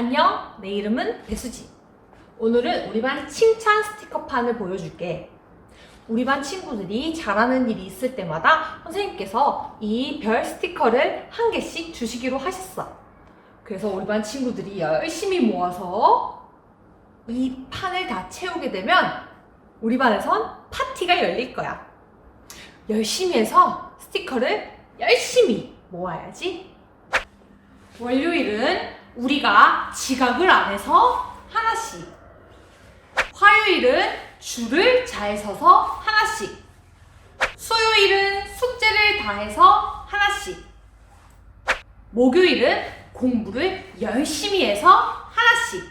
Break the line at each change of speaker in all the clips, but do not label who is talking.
안녕, 내 이름은 배수지. 오늘은 우리 반 칭찬 스티커판을 보여줄게. 우리 반 친구들이 잘하는 일이 있을 때마다 선생님께서 이 별 스티커를 한 개씩 주시기로 하셨어. 그래서 우리 반 친구들이 열심히 모아서 이 판을 다 채우게 되면 우리 반에선 파티가 열릴 거야. 열심히 해서 스티커를 열심히 모아야지. 월요일은 우리가 지각을 안 해서 하나씩. 화요일은 줄을 잘 서서 하나씩. 수요일은 숙제를 다 해서 하나씩. 목요일은 공부를 열심히 해서 하나씩.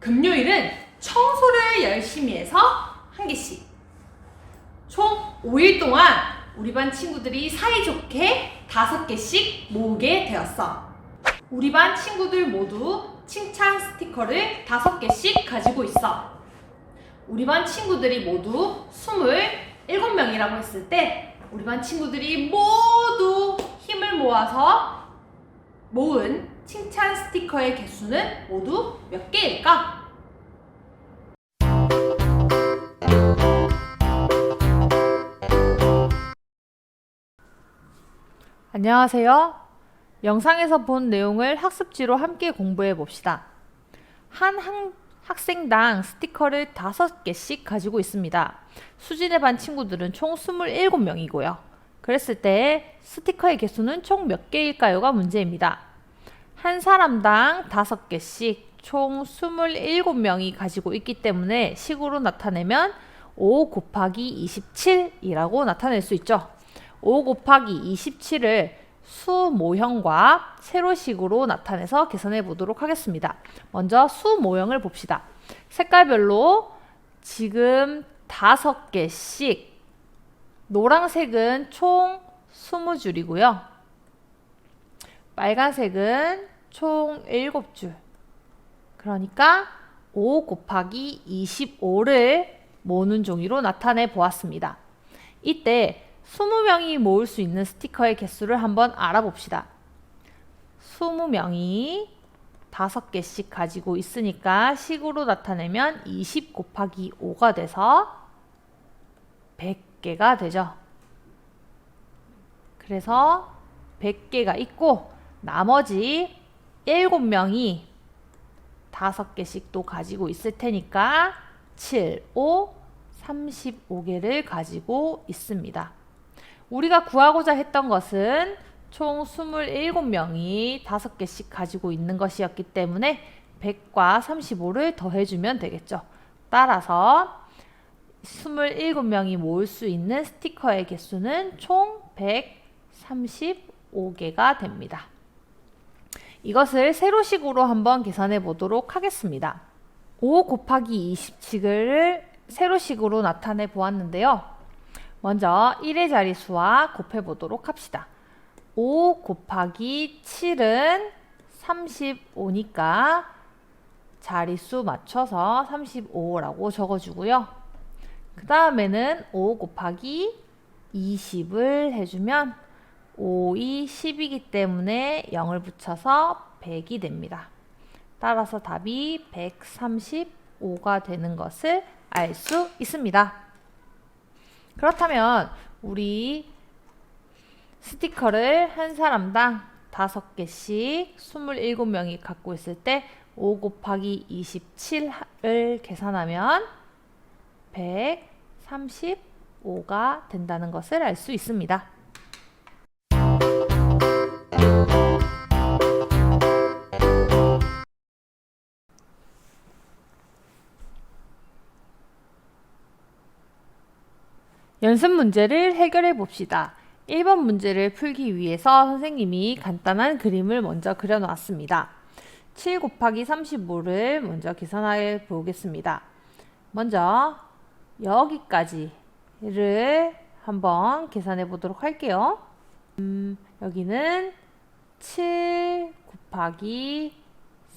금요일은 청소를 열심히 해서 한 개씩. 총 5일 동안 우리 반 친구들이 사이좋게 다섯 개씩 모으게 되었어. 우리 반 친구들 모두 칭찬 스티커를 다섯 개씩 가지고 있어. 우리 반 친구들이 모두 27명이라고 했을 때 우리 반 친구들이 모두 힘을 모아서 모은 칭찬 스티커의 개수는 모두 몇 개일까?
안녕하세요. 영상에서 본 내용을 학습지로 함께 공부해 봅시다. 한 학, 학생당 스티커를 5개씩 가지고 있습니다. 수진의 반 친구들은 총 27명이고요. 그랬을 때 스티커의 개수는 총 몇 개일까요가 문제입니다. 한 사람당 5개씩 총 27명이 가지고 있기 때문에 식으로 나타내면 5 곱하기 27이라고 나타낼 수 있죠. 5 곱하기 27을 수 모형과 세로식으로 나타내서 계산해 보도록 하겠습니다. 먼저 수 모형을 봅시다. 색깔별로 지금 다섯 개씩 노란색은 총 20줄이고요. 빨간색은 총 7줄. 그러니까 5 곱하기 25를 모는 종이로 나타내 보았습니다. 이때 20명이 모을 수 있는 스티커의 개수를 한번 알아봅시다. 20명이 5개씩 가지고 있으니까 식으로 나타내면 20 곱하기 5가 돼서 100개가 되죠. 그래서 100개가 있고 나머지 7명이 5개씩 또 가지고 있을 테니까 7, 5, 35개를 가지고 있습니다. 우리가 구하고자 했던 것은 총 27명이 5개씩 가지고 있는 것이었기 때문에 100과 35를 더해주면 되겠죠. 따라서 27명이 모을 수 있는 스티커의 개수는 총 135개가 됩니다. 이것을 세로식으로 한번 계산해 보도록 하겠습니다. 5 곱하기 27을 세로식으로 나타내 보았는데요. 먼저 1의 자리수와 곱해 보도록 합시다. 5 곱하기 7은 35니까 자리수 맞춰서 35라고 적어주고요. 그 다음에는 5 곱하기 20을 해주면 5이 10이기 때문에 0을 붙여서 100이 됩니다. 따라서 답이 135가 되는 것을 알 수 있습니다. 그렇다면 우리 스티커를 한 사람당 5개씩 27명이 갖고 있을 때 5 곱하기 27을 계산하면 135가 된다는 것을 알 수 있습니다. 연습 문제를 해결해 봅시다. 1번 문제를 풀기 위해서 선생님이 간단한 그림을 먼저 그려 놨습니다. 7 곱하기 35를 먼저 계산해 보겠습니다. 먼저 여기까지를 한번 계산해 보도록 할게요. 음, 여기는 7 곱하기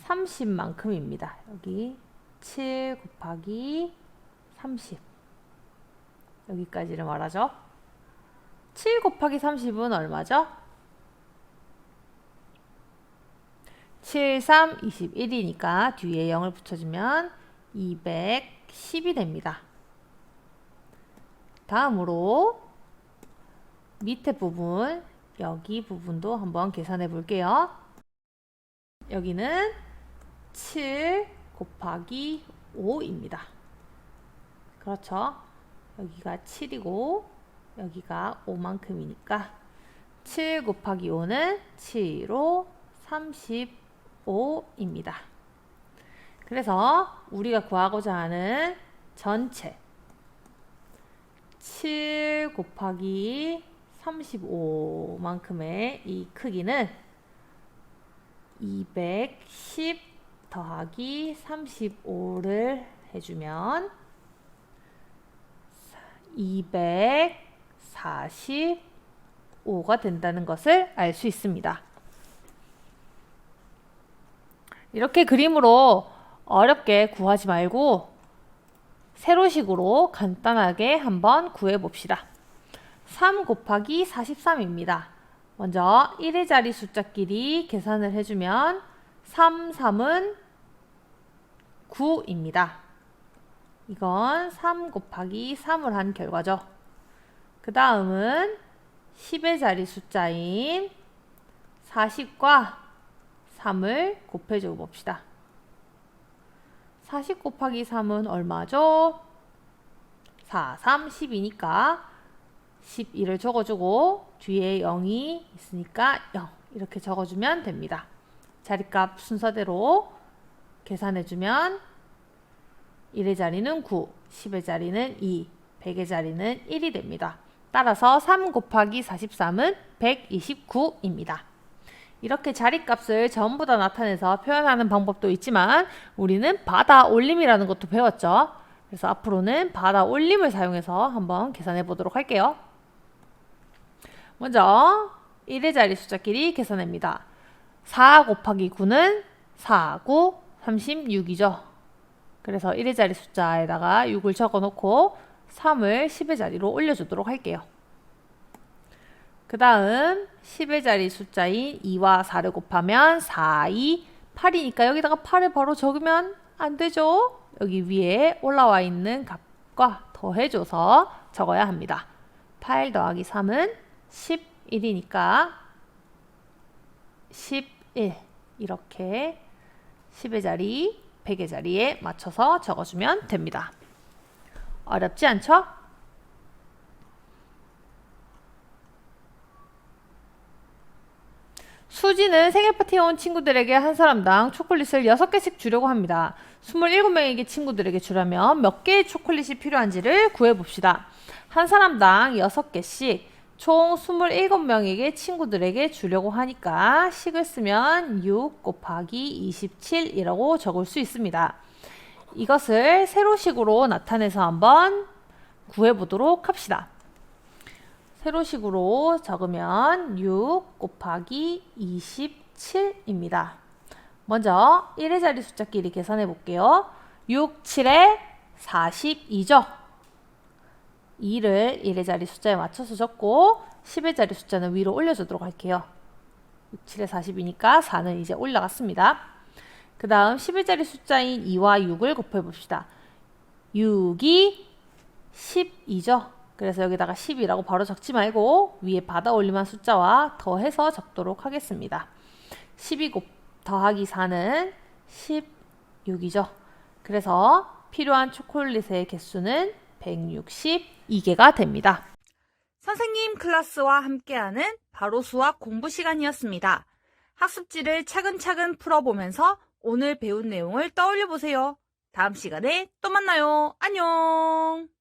30만큼입니다. 여기 7 곱하기 30 여기까지를 말하죠. 7 곱하기 30은 얼마죠? 7, 3, 21이니까 뒤에 0을 붙여주면 210이 됩니다. 다음으로 밑에 부분, 여기 부분도 한번 계산해 볼게요. 여기는 7 곱하기 5입니다. 그렇죠? 여기가 7이고 여기가 5만큼이니까 7 곱하기 5는 7로 35입니다. 그래서 우리가 구하고자 하는 전체 7 곱하기 35만큼의 이 크기는 210 더하기 35를 해주면 245가 된다는 것을 알 수 있습니다. 이렇게 그림으로 어렵게 구하지 말고 세로식으로 간단하게 한번 구해 봅시다. 3 곱하기 43입니다. 먼저 1의 자리 숫자끼리 계산을 해주면 3, 3은 9입니다. 이건 3 곱하기 3을 한 결과죠. 그 다음은 10의 자리 숫자인 40과 3을 곱해줘 봅시다. 40 곱하기 3은 얼마죠? 4, 3, 10이니까 12를 적어주고 뒤에 0이 있으니까 0 이렇게 적어주면 됩니다. 자리값 순서대로 계산해주면 1의 자리는 9, 10의 자리는 2, 100의 자리는 1이 됩니다. 따라서 3 곱하기 43은 129입니다. 이렇게 자리값을 전부 다 나타내서 표현하는 방법도 있지만 우리는 받아 올림이라는 것도 배웠죠. 그래서 앞으로는 받아 올림을 사용해서 한번 계산해 보도록 할게요. 먼저 1의 자리 숫자끼리 계산합니다. 4 곱하기 9는 4, 9, 36이죠. 그래서 1의 자리 숫자에다가 6을 적어 놓고 3을 10의 자리로 올려주도록 할게요. 그 다음 10의 자리 숫자인 2와 4를 곱하면 4, 2, 8이니까 여기다가 8을 바로 적으면 안 되죠? 여기 위에 올라와 있는 값과 더해줘서 적어야 합니다. 8 더하기 3은 11이니까 11 이렇게 10의 자리, 100의 자리에 맞춰서 적어주면 됩니다. 어렵지 않죠? 수지는 생일 파티에 온 친구들에게 한 사람당 초콜릿을 6개씩 주려고 합니다. 27명에게 친구들에게 주려면 몇 개의 초콜릿이 필요한지를 구해봅시다. 한 사람당 6개씩 총 27명에게 친구들에게 주려고 하니까 식을 쓰면 6 곱하기 27이라고 적을 수 있습니다. 이것을 세로식으로 나타내서 한번 구해보도록 합시다. 세로식으로 적으면 6 곱하기 27입니다. 먼저 1의 자리 숫자끼리 계산해 볼게요. 6, 7에 42죠. 2를 1의 자리 숫자에 맞춰서 적고 10의 자리 숫자는 위로 올려주도록 할게요. 6, 7에 40이니까 4는 이제 올라갔습니다. 그 다음 10의 자리 숫자인 2와 6을 곱해 봅시다. 6이 12죠. 그래서 여기다가 10이라고 바로 적지 말고 위에 받아 올림한 숫자와 더해서 적도록 하겠습니다. 12 곱 더하기 4는 16이죠. 그래서 필요한 초콜릿의 개수는 162개가 됩니다.
선생님 클래스와 함께하는 바로 수학 공부 시간이었습니다. 학습지를 차근차근 풀어보면서 오늘 배운 내용을 떠올려 보세요. 다음 시간에 또 만나요. 안녕!